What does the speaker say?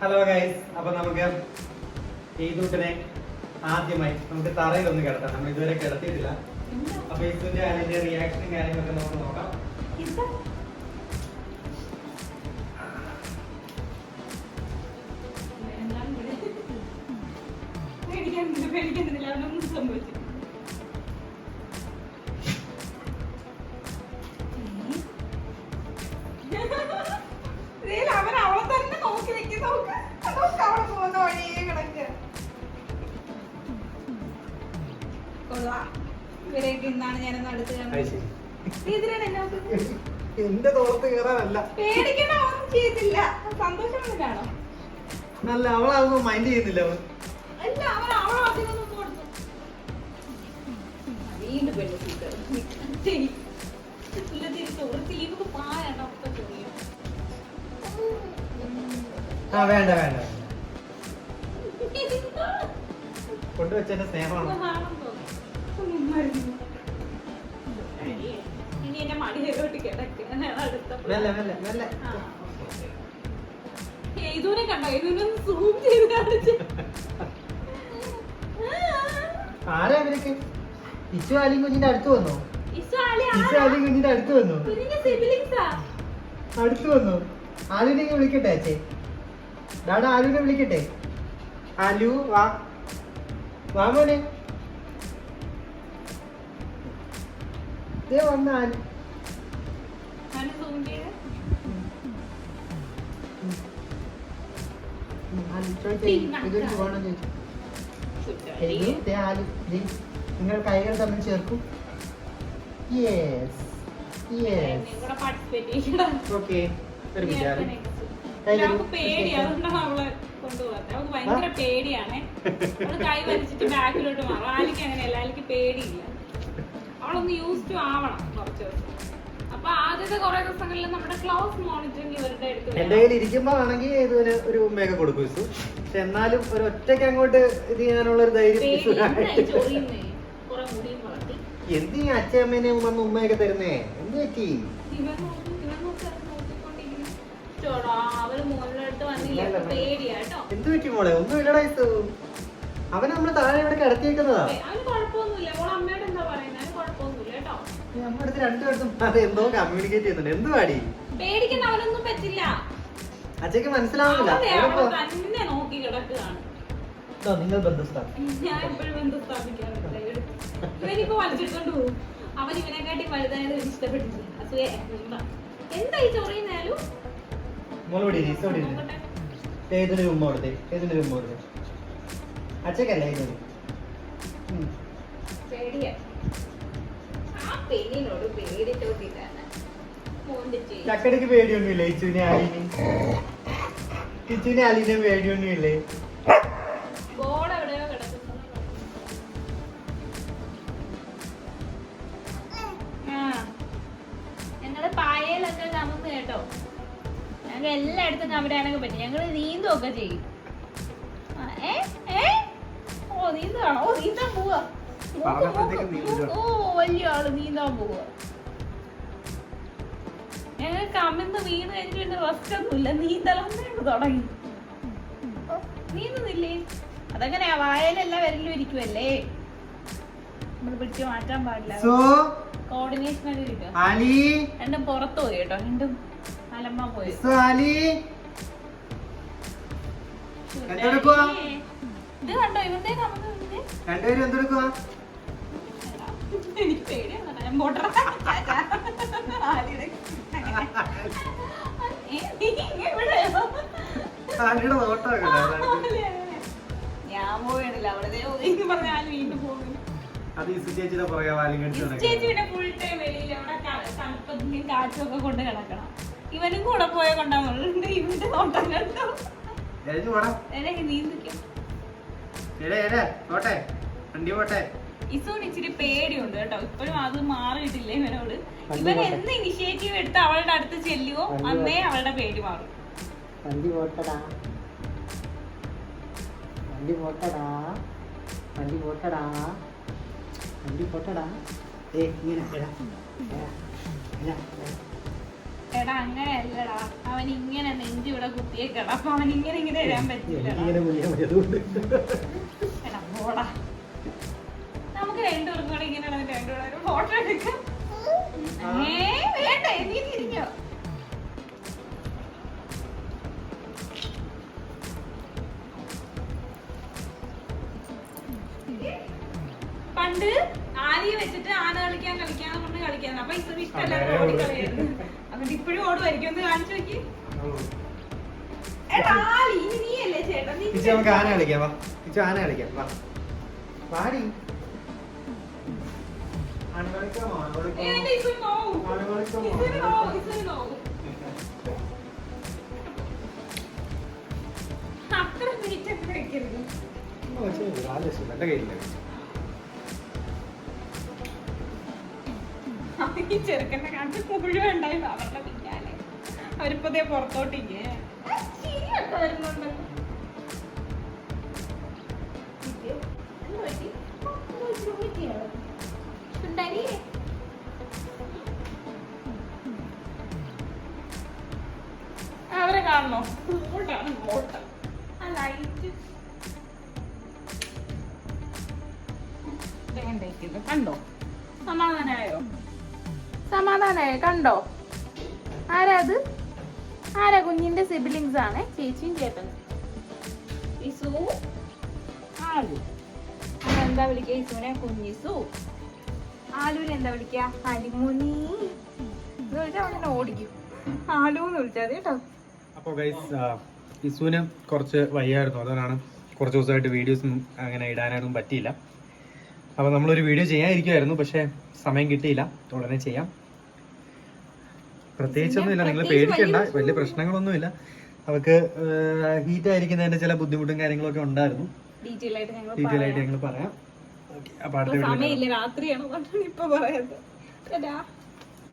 Hello guys അപ്പൊ നമുക്ക് ഈദൂട്ടിനെ ആദ്യമായി നമുക്ക് തറയിൽ ഒന്ന് കിടത്താം. നമ്മൾ ഇതുവരെ കിടത്തിയിട്ടില്ല. അപ്പൊ ഈദൂന്റെ അതിന്റെ റിയാക്ഷനും കാര്യങ്ങളൊക്കെ നമുക്ക് നോക്കാം. പേടിക്കുന്നില്ല അവനൊന്നും നോക്ക് നോക്ക് അവളെ പോകുന്ന വഴിയേ കിടക്കുക കൊള്ളാം. ഇവരെയൊക്കെ ഇന്നാണ് ഞാനൊന്ന് അടുത്ത് നോക്കുന്നത്? എന്റെ തോളത്ത് കയറാനല്ല. പേടിക്കണ ഒന്നും ചെയ്തില്ല സന്തോഷം അല്ല നല്ല അവളതൊന്നും മൈൻഡ് ചെയ്യുന്നില്ല അവൻ അല്ല അവൻ ആദ്യം ഒന്ന് കൊടുത്തു. വീണ്ടും പെണ്ണ് ആ വേണ്ട വേണ്ട. കൊണ്ടുവച്ചതിന്റെ സ്നേഹമാണ്. ഏതൂനെ കണ്ടോ? ഏതൂനെ സൂം ചെയ്ത് കാണിച്ച്. ആരാ ഇവരൊക്കെ? ഇച്ചു ആലിയും കുഞ്ഞിന്റെ അടുത്ത് വന്നോ? ഇച്ചു ആലിയും കുഞ്ഞിന്റെ അടുത്ത് വന്നോ? അടുത്ത് വന്നോ? ആലുവിനെ വിളിക്കട്ടെ അച്ഛേ. ഡാഡാ ആലുവിനെ വിളിക്കട്ടെ. ആലു വാ. വാ മോനെ. വന്ന ആലു. നിങ്ങൾ കൈകൾ തമ്മിൽ ചേർക്കും. യെസ് യെസ് ഓക്കെ ഒരു വിചാരം ഭയങ്കര പേടിയാണ്. കൈ വലിച്ചിട്ട് ബാക്കിലോട്ട് മാറും. ആലിക്ക് അങ്ങനെയല്ല. ആലിക്ക് പേടിയില്ല. അവളൊന്ന് യൂസ് ടു ആവണം കുറച്ച് ദിവസം. അപ്പൊ ആദ്യത്തെ കുറെ ദിവസങ്ങളിൽ നമ്മുടെ ക്ലോസ് മോണിറ്ററിങ് ഇവരുടെ അടുത്ത് എന്റെ കയ്യിൽ ഇരിക്കുമ്പോ ആണെങ്കിൽ ഇതിന് ഒരു കൊടുക്കും പക്ഷെ എന്നാലും ഒരു ഒറ്റയ്ക്ക് അങ്ങോട്ട് ഇത് ചെയ്യാനുള്ള ഒരു ധൈര്യം പേടി ഇസുവിനായിട്ട്. എന്തായി ചൊറിയുന്നേ കുറെ മുടിയും വളർത്തി. എന്ത് ഈ വന്ന് ഉമ്മയൊക്കെ തരുന്നേ? എന്ത് പറ്റി? അവർ അടുത്ത് വന്നില്ല. പേടിയാട്ടോ എന്ത് പറ്റി മോളെ? ഒന്നും ഇല്ലടാ ഇസു അവൻ നമ്മൾ താഴെ ഇവിടെ കിടത്തിയേക്കുന്നതാ. അവന് കുഴപ്പമൊന്നുമില്ല. ഓളെ അമ്മയോട് എന്താ പറയുന്നത് അവന് കുഴപ്പമൊന്നുമില്ല കേട്ടോ. നമ്മുടെ അടുത്ത് രണ്ടുപേർക്കും അത് എന്തോ കമ്മ്യൂണിക്കേറ്റ് ചെയ്യുന്നുണ്ട്. എന്ത് പാടി? പേടിക്കുന്ന അവനൊന്നും പറ്റില്ല. അച്ഛക്ക് മനസ്സിലാവുന്നില്ല. അവളിപ്പോ- തന്നെ നോക്കി കിടക്കുകയാണ്. നിങ്ങൾ ബന്ധുസ്ഥാൻ ഞാൻ എപ്പോഴും ബന്ധം സ്ഥാപിക്കാറുണ്ട് ഇവനിപ്പോ വലിച്ചെടുത്തോണ്ട് പോകും അവൻ ഇവനെക്കാട്ടി വലുതായത് ഇഷ്ടപ്പെട്ടില്ല അസൂയ എന്താ എന്തായി ചൊറിയുന്നാലും മോളോടി ഇസോടി ഉമ്മ കൊടുത്തേ ഉമ്മ കൊടുത്തേ അച്ഛക്കല്ല ചക്കടക്ക് പേടിയൊന്നുമില്ലേ? ഇച്ചുവിനെ ആലിനെ? ഇച്ചുവിനെ ആലിനെ പേടിയൊന്നുമില്ലേ? കേട്ടോ. ഞങ്ങൾ എല്ലായിടത്തും കമരാനൊക്കെ പറ്റും. ഞങ്ങൾ നീന്തുമൊക്കെ ചെയ്യും. ഏ ഏ? ഓ നീന്താണോ ഓ നീന്താൻ പോവാ. ഓ വലിയ ആൾ നീന്താൻ പോവാ. ഞങ്ങൾ കമിന്ന് വീണ് കഴിഞ്ഞിട്ട് പിന്നെ റെസ്റ്റ് ഒന്നുമില്ല. നീന്തലൊന്നും തുടങ്ങി. നീന്തുന്നില്ലേ? അതങ്ങനെയാ വായലെല്ലാം വരലും ഇരിക്കുമല്ലേ നമ്മൾ പിടിച്ച് മാറ്റാൻ പാടില്ല. കോർഡിനേഷൻ ഒക്കെ കിട്ടും രണ്ടും പുറത്ത് പോയി കേട്ടോ രണ്ടും. അലമ്മ പോയി. സോ ഇത് കണ്ടോ? ഇവന്റെ കമന്ന് ഇവന്റെ? രണ്ടുപേരും എന്തെടുക്കുക എനിക്ക് പേടിയാണ് ഞാൻ പോട്ടറ ആലിയുടെ ഏ, നീ എവിടെയാ? ആലിയുടെ നോട്ടമൊക്കെ ഉണ്ടായിരുന്നു. ഞാൻ പോയിട്ടില്ല. അവിടെ ദേ ഒതുങ്ങി പറഞ്ഞ ആൽ വീണ്ടും പോകുന്നു. അത് ഈ ചേച്ചിയുടെ പുറകെ വാലും കടിച്ചു ചേച്ചി പിന്നെ ഫുൾ ടൈം വെളിയിൽ അവിടെ ക- തണുപ്പത്തും കാറ്റും ഒക്കെ കൊണ്ട് കിടക്കണം. ഇവനും കൂടെ പോയ കൊണ്ടാവുന്നുണ്ട് ഇവന്റെ നോട്ടം കണ്ടോ. പോടാ. എനിക്ക് നീന്തിക്കും എടേ എടേ പോട്ടെ. വണ്ടി പോട്ടെ. ഇസോന് ഇച്ചിരി പേടിയുണ്ട് കേട്ടോ. ഇപ്പോഴും അത് മാറിയിട്ടില്ല ഇവനോട്? ഇവൻ എന്ത് ഇനിഷ്യേറ്റീവ് എടുത്ത് അവളുടെ അടുത്ത് ചെല്ലുവോ? അന്നേ അവളുടെ പേടി മാറും. വണ്ടി പോട്ടടാ. വണ്ടി പോട്ടടാ. വണ്ടി പോട്ടടാ. വണ്ടി പോട്ടടാ. ഏ ഇങ്ങനെ. എടാ അങ്ങനെയല്ലടാ. അവൻ ഇങ്ങനെ നെഞ്ച് ഇവിടെ കുത്തിയേക്കടാ. അപ്പൊ അവൻ ഇങ്ങനെ ഇങ്ങനെ വരാൻ പറ്റില്ല പോടാ. നമുക്ക് രണ്ടുപേർക്കും കൂടെ ഇങ്ങനെ രണ്ടുപേരും ഒരു ഫോട്ടോ എടുക്കാം. ഏ വേണ്ട നീ തിരിഞ്ഞോ. പണ്ട് ആലിയെ വെച്ചിട്ട് ആന കളിക്കാൻ കളിക്കാൻ കൊണ്ട് കളിക്കാൻ അപ്പൊ ഇത് ഇഷ്ടമല്ല അതെ, ഓടി ഓടി. കളിയായിരുന്നു. എന്നിട്ട് ഇപ്പോഴും ഓടുമായിരിക്കും ഒന്ന് കാണിച്ചു നോക്കി. എടാ ഇനി നീയല്ലേ ചേട്ടൻ നീ ഇച്ചി നമുക്ക് ആന കളിക്കാം വാ. ഇച്ചി ആന കളിക്കാം വാ. വാടി. ആന കളിക്കാമോ ആന ഏ, കളിക്കാമോ എന്റെ ഇസുന് നോവും. ആന കളിക്കാമോ ഇസുന് നോവും, ഇസുന് നോവും. അത്ര വെയിറ്റ് ഒക്കെ വെക്കരുത്. കാൽ കയ്യിലില്ല. ഈ ചെറുക്കന്റെ കണ്ട് മുഴുവൻ ഉണ്ടായിരുന്നു അവരുടെ പിന്നാലെ അവരിപ്പോ പുറത്തോട്ടില്ലേ. അവരെ കാണണോ? ആ ലൈറ്റ് കണ്ടോ? സമാധാനായോ? സമാധാനായോ? കണ്ടോ? ആരാ അത്? ആരാ കുഞ്ഞിന്റെ സിബിലിങ്സ് ആണ് ചേച്ചിയും ചേട്ടനും? ഇസു ആലു. എന്താ വിളിക്കുക ഇസുവിനെ കുഞ്ഞിസു ആലുവിനെ എന്താ വിളിക്കുക അലിമുനി എന്ന് വിളിച്ചാൽ അവനെ ഓടിക്കും. ആലു എന്ന് വിളിച്ചാൽ മതി കേട്ടോ. അപ്പോൾ ഗൈസ് ഇസുവിന് കുറച്ച് വയ്യായിരുന്നു. അതുകൊണ്ടാണ് കുറച്ച് ദിവസമായിട്ട് വീഡിയോസ് അങ്ങനെ ഇടാനൊന്നും പറ്റിയില്ല. അപ്പോൾ നമ്മളൊരു വീഡിയോ ചെയ്യാനിരിക്കുമായിരുന്നു പക്ഷേ സമയം കിട്ടിയില്ല. ഉടനെ ചെയ്യാം. പ്രത്യേകിച്ചൊന്നുമില്ല നിങ്ങൾ പേടിക്കണ്ട. വലിയ പ്രശ്നങ്ങളൊന്നുമില്ല. അവർക്ക് ഹീറ്റ് ആയിരിക്കുന്നതിന്റെ ചില ബുദ്ധിമുട്ടും കാര്യങ്ങളൊക്കെ ഉണ്ടായിരുന്നു. ഡീറ്റെയിൽ ആയിട്ട് ഞങ്ങൾ പറയാം. പറയാം. അടുത്ത രാത്രിയാണ് ഇപ്പൊ ടാ.